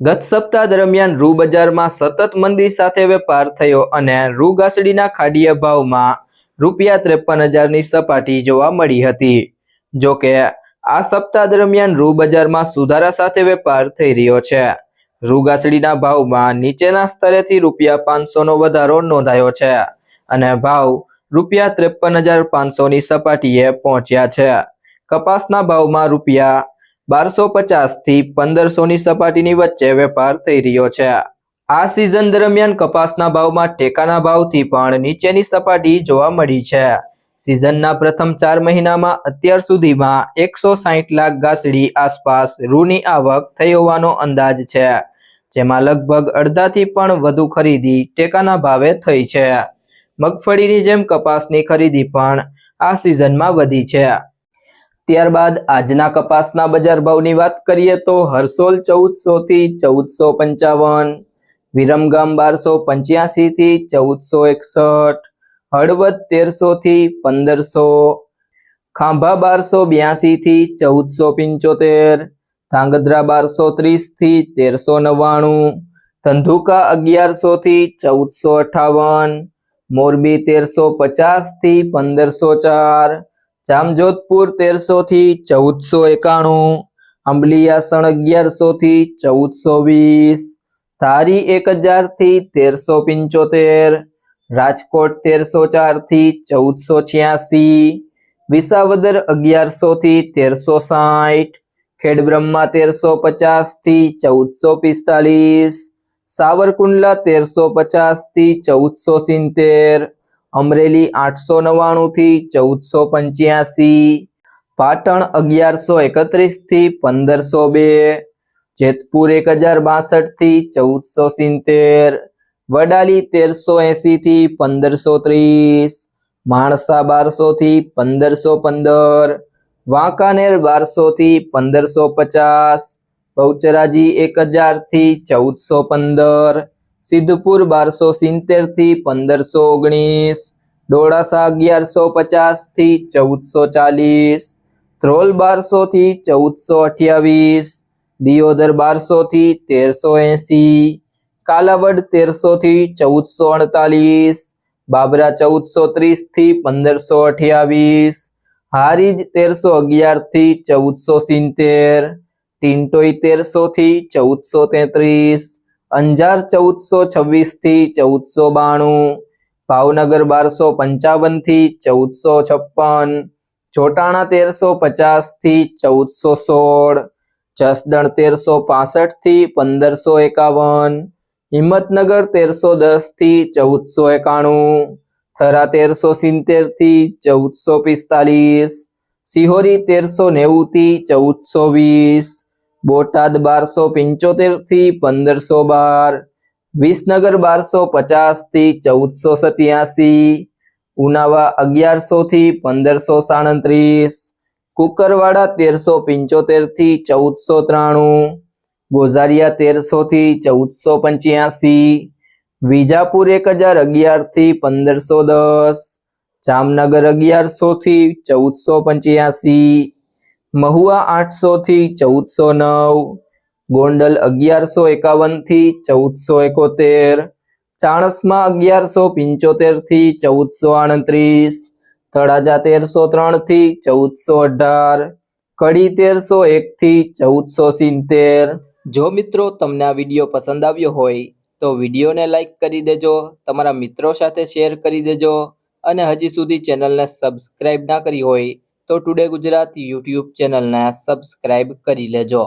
ગત સપ્તાહ દરમિયાન રૂ બજારમાં સતત મંદી સાથે વેપાર થયો અને રૂ ઘાસડીના ખાડીય ભાવમાં રૂપિયા ત્રેપન હજારની સપાટી જોવા મળી હતી. જોકે આ સપ્તાહ દરમિયાન રૂ બજારમાં સુધારા સાથે વેપાર થઈ રહ્યો છે. રૂ ઘાસડીના ભાવમાં નીચેના સ્તરેથી રૂપિયા પાંચસોનો વધારો નોંધાયો છે અને ભાવ રૂપિયા ત્રેપન હજાર પાંચસોની સપાટીએ પહોંચ્યા છે. કપાસના ભાવમાં રૂપિયા બારસો પચાસથી પંદરસોની સપાટીની વચ્ચે વેપાર થઈ રહ્યો છે. આ સિઝન દરમિયાન કપાસના ભાવમાં ટેકાના ભાવથી પણ નીચેની સપાટી જોવા મળી છે. સિઝનના પ્રથમ ચાર મહિનામાં અત્યાર સુધીમાં એકસો સાહીઠ લાખ ગાસડી આસપાસ રૂની આવક થઈ હોવાનો અંદાજ છે. જેમાં લગભગ અડધાથી પણ વધુ ખરીદી ટેકાના ભાવે થઈ છે. મગફળીની જેમ કપાસની ખરીદી પણ આ સિઝનમાં વધી છે. ત્યારબાદ આજના કપાસના બજાર ભાવની વાત કરીએ તો હરસોલ ચૌદસો થી ચૌદસો પંચાવન, વિરમગામ બારસો પંચ્યાસી થી ચૌદસો એકસઠ, હળવદ તેરસો થી પંદરસો, ખાંભા બારસો બ્યાસી થી ચૌદસો પંચોતેર, ધાંગધ્રા બારસો ત્રીસથી તેરસો નવ્વાણું, ધંધુકા અગિયારસો થી ચૌદસો અઠાવન, મોરબી તેરસો પચાસથી પંદરસો ચાર જામજોધપુર તેરસો થી ચૌદસો એકાણું, અંબલિયાસણ અગિયારસો થી ચૌદસો વીસ, ધારી એક હજારથી તેરસો પંચોતેર, રાજકોટ તેરસો ચારથી ચૌદસો છ્યાસી, વિસાવદર અગિયારસો થી તેરસો સાઠ, ખેડબ્રહ્મા તેરસો પચાસથી ચૌદસો પિસ્તાલીસ, સાવરકુંડલા તેરસો પચાસથી ચૌદસો સિત્તેર અમરેલી આઠસો નવ્વાણું થી ચૌદસો પંચ્યાસી, પાટણ અગિયારસો એકત્રીસથી પંદરસો બે, જેતપુર એક હજાર બાસઠથી ચૌદસો સિત્તેર, વડાલી તેરસો એસી થી પંદરસો ત્રીસ, માણસા બારસો થી પંદરસો પંદર, વાંકાનેર બારસો થી પંદરસો પચાસ, બહુચરાજી એક હજારથી ચૌદસો પંદર સિદ્ધપુર બારસો સિત્તેરથી પંદરસો ઓગણીસ, ડોળાસા અગિયારસો પચાસથી ચૌદસો ચાલીસ, ધ્રોલ બારસો થી ચૌદસો અઠ્યાવીસ, દિયોદર બારસો થી તેરસો એસી, કાલાવડ તેરસો થી ચૌદસો અડતાલીસ, બાબરા ચૌદસો ત્રીસથી પંદરસો અઠ્યાવીસ, હારીજ તેરસો અગિયારથી ચૌદસો સિત્તેર ટિન્ટોઈ તેરસો થી ચૌદસો તેત્રીસ અંજાર ચૌદસો છવ્વીસથી ચૌદસો બાણું, ભાવનગર બારસો પંચાવનથી ચૌદસો છપ્પન ચોટાણા તેરસો પચાસથી ચૌદસો સોળ, જસદણ તેરસો પાસઠથી પંદરસો એકાવન, હિંમતનગર તેરસો દસથી ચૌદસો એકાણું, થરા તેરસો સિત્તેરથી ચૌદસો પિસ્તાલીસ, સિહોરી તેરસો નેવું થી ચૌદસો વીસ બોટાદ બારસો પંચોતેરથી પંદરસો બાર, વિસનગર બારસો પચાસથી ચૌદસો સત્યાસી, ઉનાવા અગિયારસો થી પંદરસો સાડત્રીસ, કુકરવાડા તેરસો પંચોતેરથી ચૌદસો ત્રાણું, ગોઝારિયા તેરસો થી ચૌદસો પંચ્યાસી, વિજાપુર એક હજાર અગિયારથી પંદરસો દસ, જામનગર અગિયારસો થી ચૌદસો પંચ્યાસી મહુવા આઠસો થી ચૌદસો નવ, ગોંડલ અગિયારસો એકાવનથી ચૌદસો એકોતેર, ચાણસમાં અગિયારસો પંચોતેરથી ચૌદસો આડત્રીસ તળાજા તેરસો ત્રણથી ચૌદસો અઢાર, કડી તેરસો એક થી ચૌદસો સિત્તેર. જો મિત્રો તમને આ વીડિયો પસંદ આવ્યો હોય, તો વિડીયોને લાઈક કરી દેજો, તમારા મિત્રો સાથે શેર કરી દેજો, અને હજી સુધી ચેનલને સબસ્ક્રાઇબ ના કરી હોય તો ટુડે ગુજરાત યુટ્યુબ ચેનલને સબસ્ક્રાઇબ કરી લેજો.